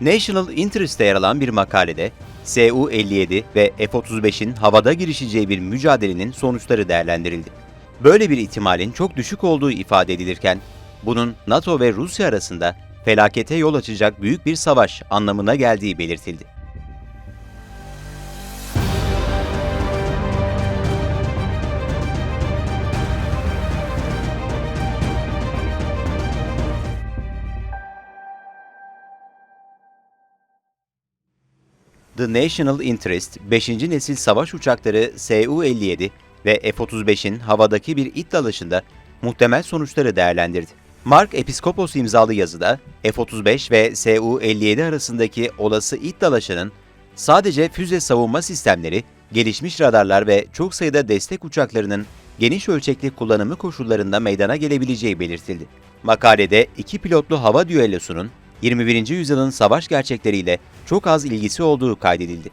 National Interest'te yer alan bir makalede Su-57 ve F-35'in havada girişeceği bir mücadelenin sonuçları değerlendirildi. Böyle bir ihtimalin çok düşük olduğu ifade edilirken, bunun NATO ve Rusya arasında felakete yol açacak büyük bir savaş anlamına geldiği belirtildi. The National Interest, 5. nesil savaş uçakları Su-57 ve F-35'in havadaki bir it dalışında muhtemel sonuçları değerlendirdi. Mark Episkopos imzalı yazıda F-35 ve Su-57 arasındaki olası it dalaşının sadece füze savunma sistemleri, gelişmiş radarlar ve çok sayıda destek uçaklarının geniş ölçekli kullanımı koşullarında meydana gelebileceği belirtildi. Makalede iki pilotlu hava düellosunun 21. yüzyılın savaş gerçekleriyle çok az ilgisi olduğu kaydedildi.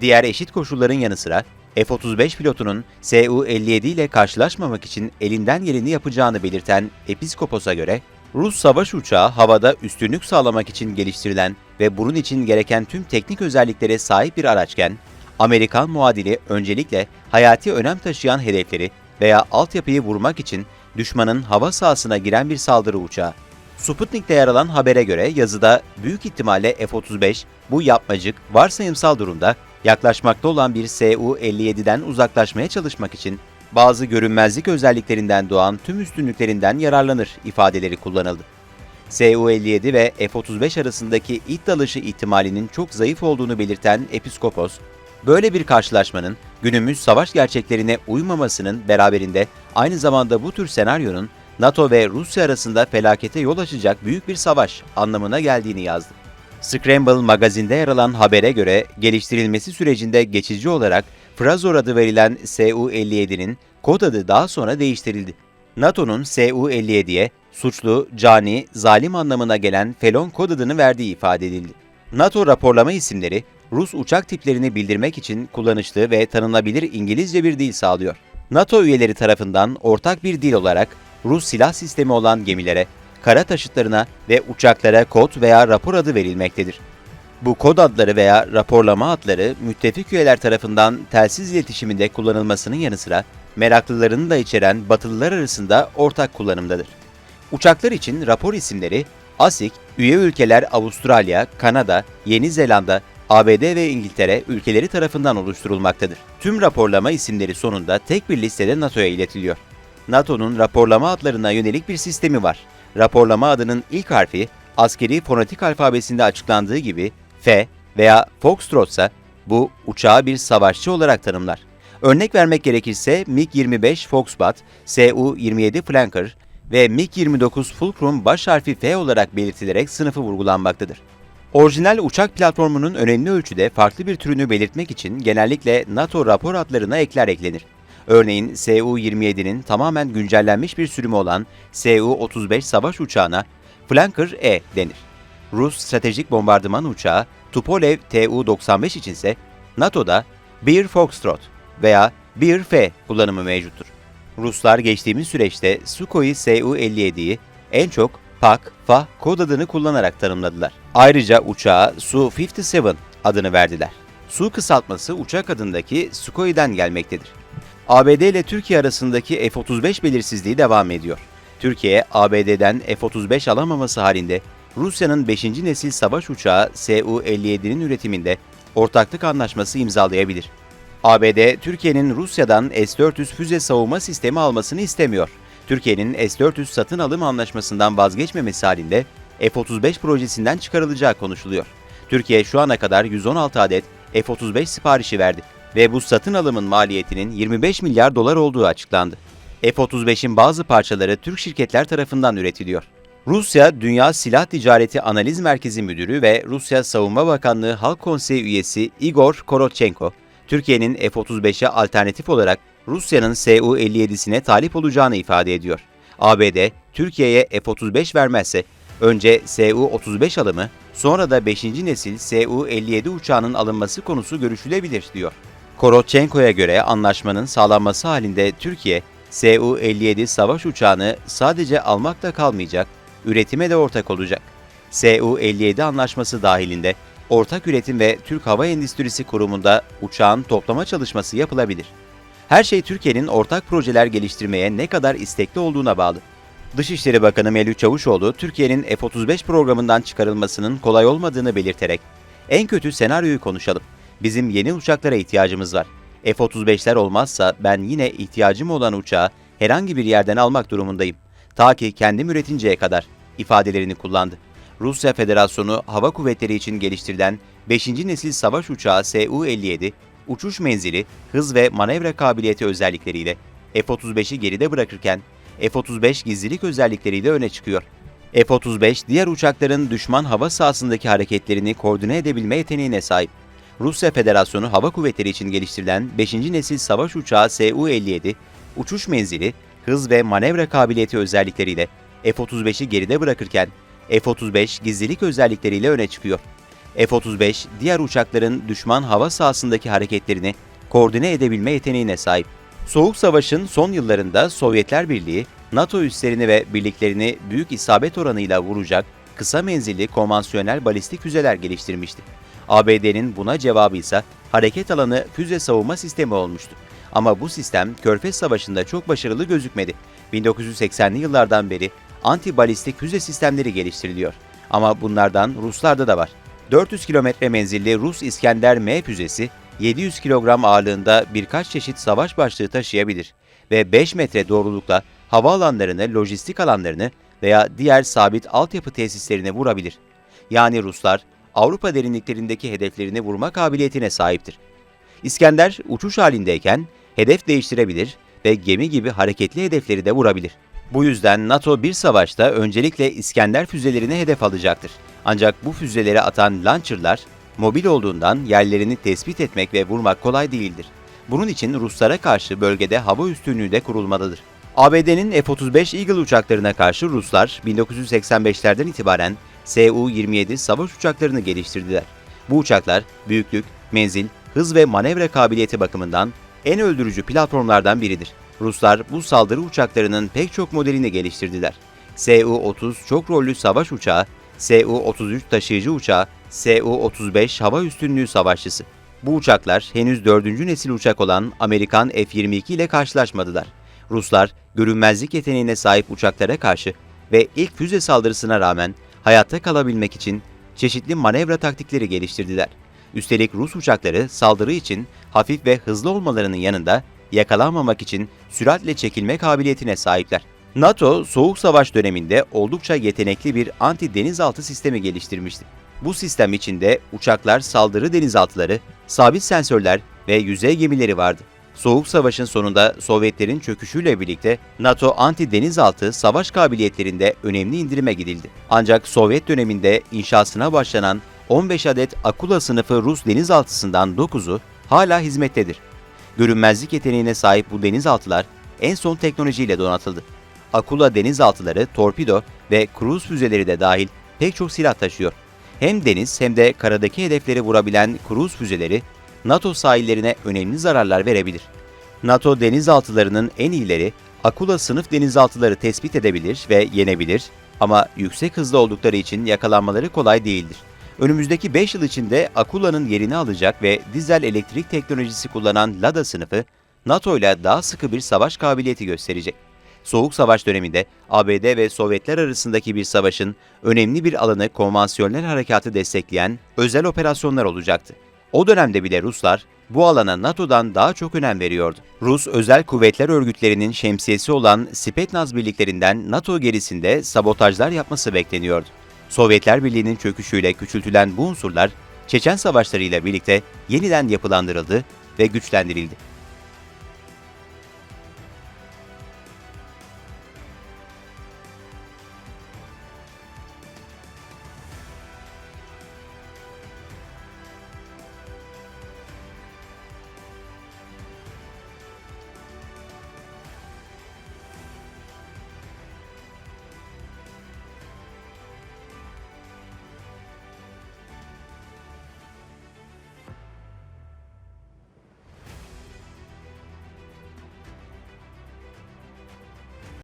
Diğer eşit koşulların yanı sıra F-35 pilotunun Su-57 ile karşılaşmamak için elinden geleni yapacağını belirten Episkopos'a göre, Rus savaş uçağı havada üstünlük sağlamak için geliştirilen ve bunun için gereken tüm teknik özelliklere sahip bir araçken, Amerikan muadili öncelikle hayati önem taşıyan hedefleri veya altyapıyı vurmak için düşmanın hava sahasına giren bir saldırı uçağı. Sputnik'te yer alan habere göre yazıda büyük ihtimalle F-35 bu yapmacık, varsayımsal durumda yaklaşmakta olan bir Su-57'den uzaklaşmaya çalışmak için bazı görünmezlik özelliklerinden doğan tüm üstünlüklerinden yararlanır ifadeleri kullanıldı. Su-57 ve F-35 arasındaki it dalışı ihtimalinin çok zayıf olduğunu belirten Episkopos, böyle bir karşılaşmanın günümüz savaş gerçeklerine uymamasının beraberinde aynı zamanda bu tür senaryonun NATO ve Rusya arasında felakete yol açacak büyük bir savaş anlamına geldiğini yazdı. Scramble magazinde yer alan habere göre geliştirilmesi sürecinde geçici olarak Frazor adı verilen Su-57'nin kod adı daha sonra değiştirildi. NATO'nun Su-57'ye suçlu, cani, zalim anlamına gelen felon kod adını verdiği ifade edildi. NATO raporlama isimleri Rus uçak tiplerini bildirmek için kullanışlı ve tanınabilir İngilizce bir dil sağlıyor. NATO üyeleri tarafından ortak bir dil olarak Rus silah sistemi olan gemilere, kara taşıtlarına ve uçaklara kod veya rapor adı verilmektedir. Bu kod adları veya raporlama adları müttefik üyeler tarafından telsiz iletişiminde kullanılmasının yanı sıra meraklılarını da içeren Batılılar arasında ortak kullanımdadır. Uçaklar için rapor isimleri ASIC, üye ülkeler Avustralya, Kanada, Yeni Zelanda, ABD ve İngiltere ülkeleri tarafından oluşturulmaktadır. Tüm raporlama isimleri sonunda tek bir listede NATO'ya iletiliyor. NATO'nun raporlama adlarına yönelik bir sistemi var. Raporlama adının ilk harfi askeri fonetik alfabesinde açıklandığı gibi F veya Foxtrot'sa bu uçağı bir savaşçı olarak tanımlar. Örnek vermek gerekirse MiG-25 Foxbat, Su-27 Flanker ve MiG-29 Fulcrum baş harfi F olarak belirtilerek sınıfı vurgulanmaktadır. Orijinal uçak platformunun önemli ölçüde farklı bir türünü belirtmek için genellikle NATO rapor adlarına ekler eklenir. Örneğin Su-27'nin tamamen güncellenmiş bir sürümü olan Su-35 savaş uçağına Flanker E denir. Rus stratejik bombardıman uçağı Tupolev Tu-95 içinse NATO'da Bear Foxtrot veya Bear F kullanımı mevcuttur. Ruslar geçtiğimiz süreçte Sukhoi Su-57'yi en çok PAK, FA kod adını kullanarak tanımladılar. Ayrıca uçağa Su-57 adını verdiler. Su kısaltması uçak adındaki Sukhoi'den gelmektedir. ABD ile Türkiye arasındaki F-35 belirsizliği devam ediyor. Türkiye, ABD'den F-35 alamaması halinde Rusya'nın 5. nesil savaş uçağı Su-57'nin üretiminde ortaklık anlaşması imzalayabilir. ABD, Türkiye'nin Rusya'dan S-400 füze savunma sistemi almasını istemiyor. Türkiye'nin S-400 satın alım anlaşmasından vazgeçmemesi halinde F-35 projesinden çıkarılacağı konuşuluyor. Türkiye şu ana kadar 116 adet F-35 siparişi verdi ve bu satın alımın maliyetinin 25 milyar dolar olduğu açıklandı. F-35'in bazı parçaları Türk şirketler tarafından üretiliyor. Rusya Dünya Silah Ticareti Analiz Merkezi Müdürü ve Rusya Savunma Bakanlığı Halk Konseyi üyesi Igor Korotchenko, Türkiye'nin F-35'e alternatif olarak Rusya'nın Su-57'sine talip olacağını ifade ediyor. ABD, Türkiye'ye F-35 vermezse önce Su-35 alımı, sonra da 5. nesil Su-57 uçağının alınması konusu görüşülebilir, diyor. Korotchenko'ya göre anlaşmanın sağlanması halinde Türkiye, Su-57 savaş uçağını sadece almakla kalmayacak, üretime de ortak olacak. SU-57 anlaşması dahilinde Ortak Üretim ve Türk Hava Endüstrisi Kurumu'nda uçağın toplama çalışması yapılabilir. Her şey Türkiye'nin ortak projeler geliştirmeye ne kadar istekli olduğuna bağlı. Dışişleri Bakanı Mevlüt Çavuşoğlu, Türkiye'nin F-35 programından çıkarılmasının kolay olmadığını belirterek, en kötü senaryoyu konuşalım. Bizim yeni uçaklara ihtiyacımız var. F-35'ler olmazsa ben yine ihtiyacım olan uçağı herhangi bir yerden almak durumundayım. Ta ki kendim üretinceye kadar ifadelerini kullandı. Rusya Federasyonu Hava Kuvvetleri için geliştirilen 5. nesil savaş uçağı Su-57, uçuş menzili, hız ve manevra kabiliyeti özellikleriyle F-35'i geride bırakırken F-35 gizlilik özellikleriyle öne çıkıyor. F-35 diğer uçakların düşman hava sahasındaki hareketlerini koordine edebilme yeteneğine sahip. Rusya Federasyonu Hava Kuvvetleri için geliştirilen 5. nesil savaş uçağı Su-57, uçuş menzili, hız ve manevra kabiliyeti özellikleriyle F-35'i geride bırakırken F-35 gizlilik özellikleriyle öne çıkıyor. F-35 diğer uçakların düşman hava sahasındaki hareketlerini koordine edebilme yeteneğine sahip. Soğuk Savaş'ın son yıllarında Sovyetler Birliği, NATO üslerini ve birliklerini büyük isabet oranıyla vuracak kısa menzilli konvansiyonel balistik füzeler geliştirmişti. ABD'nin buna cevabı ise hareket alanı füze savunma sistemi olmuştu. Ama bu sistem Körfez Savaşı'nda çok başarılı gözükmedi. 1980'li yıllardan beri anti-balistik füze sistemleri geliştiriliyor. Ama bunlardan Ruslarda da var. 400 kilometre menzilli Rus İskender M füzesi 700 kilogram ağırlığında birkaç çeşit savaş başlığı taşıyabilir ve 5 metre doğrulukla havaalanlarını, lojistik alanlarını veya diğer sabit altyapı tesislerini vurabilir. Yani Ruslar Avrupa derinliklerindeki hedeflerini vurma kabiliyetine sahiptir. İskender uçuş halindeyken hedef değiştirebilir ve gemi gibi hareketli hedefleri de vurabilir. Bu yüzden NATO bir savaşta öncelikle İskender füzelerini hedef alacaktır. Ancak bu füzeleri atan launcherlar mobil olduğundan yerlerini tespit etmek ve vurmak kolay değildir. Bunun için Ruslara karşı bölgede hava üstünlüğü de kurulmalıdır. ABD'nin F-35 Eagle uçaklarına karşı Ruslar 1985'lerden itibaren Su-27 savaş uçaklarını geliştirdiler. Bu uçaklar büyüklük, menzil, hız ve manevra kabiliyeti bakımından en öldürücü platformlardan biridir. Ruslar bu saldırı uçaklarının pek çok modelini geliştirdiler. Su-30 çok rollü savaş uçağı, Su-33 taşıyıcı uçağı, Su-35 hava üstünlüğü savaşçısı. Bu uçaklar henüz dördüncü nesil uçak olan Amerikan F-22 ile karşılaşmadılar. Ruslar görünmezlik yeteneğine sahip uçaklara karşı ve ilk füze saldırısına rağmen hayatta kalabilmek için çeşitli manevra taktikleri geliştirdiler. Üstelik Rus uçakları saldırı için hafif ve hızlı olmalarının yanında yakalanmamak için süratle çekilme kabiliyetine sahipler. NATO, Soğuk Savaş döneminde oldukça yetenekli bir anti-denizaltı sistemi geliştirmişti. Bu sistem içinde uçaklar saldırı denizaltıları, sabit sensörler ve yüzey gemileri vardı. Soğuk Savaş'ın sonunda Sovyetlerin çöküşüyle birlikte NATO anti-denizaltı savaş kabiliyetlerinde önemli indirime gidildi. Ancak Sovyet döneminde inşasına başlanan 15 adet Akula sınıfı Rus denizaltısından 9'u hala hizmettedir. Görünmezlik yeteneğine sahip bu denizaltılar en son teknolojiyle donatıldı. Akula denizaltıları, torpido ve kruz füzeleri de dahil pek çok silah taşıyor. Hem deniz hem de karadaki hedefleri vurabilen kruz füzeleri NATO sahillerine önemli zararlar verebilir. NATO denizaltılarının en iyileri Akula sınıf denizaltıları tespit edebilir ve yenebilir ama yüksek hızlı oldukları için yakalanmaları kolay değildir. Önümüzdeki 5 yıl içinde Akula'nın yerini alacak ve dizel elektrik teknolojisi kullanan Lada sınıfı NATO ile daha sıkı bir savaş kabiliyeti gösterecek. Soğuk Savaş döneminde ABD ve Sovyetler arasındaki bir savaşın önemli bir alanı konvansiyonel harekatı destekleyen özel operasyonlar olacaktı. O dönemde bile Ruslar bu alana NATO'dan daha çok önem veriyordu. Rus özel kuvvetler örgütlerinin şemsiyesi olan Spetsnaz birliklerinden NATO gerisinde sabotajlar yapması bekleniyordu. Sovyetler Birliği'nin çöküşüyle küçültülen bu unsurlar Çeçen savaşları ile birlikte yeniden yapılandırıldı ve güçlendirildi.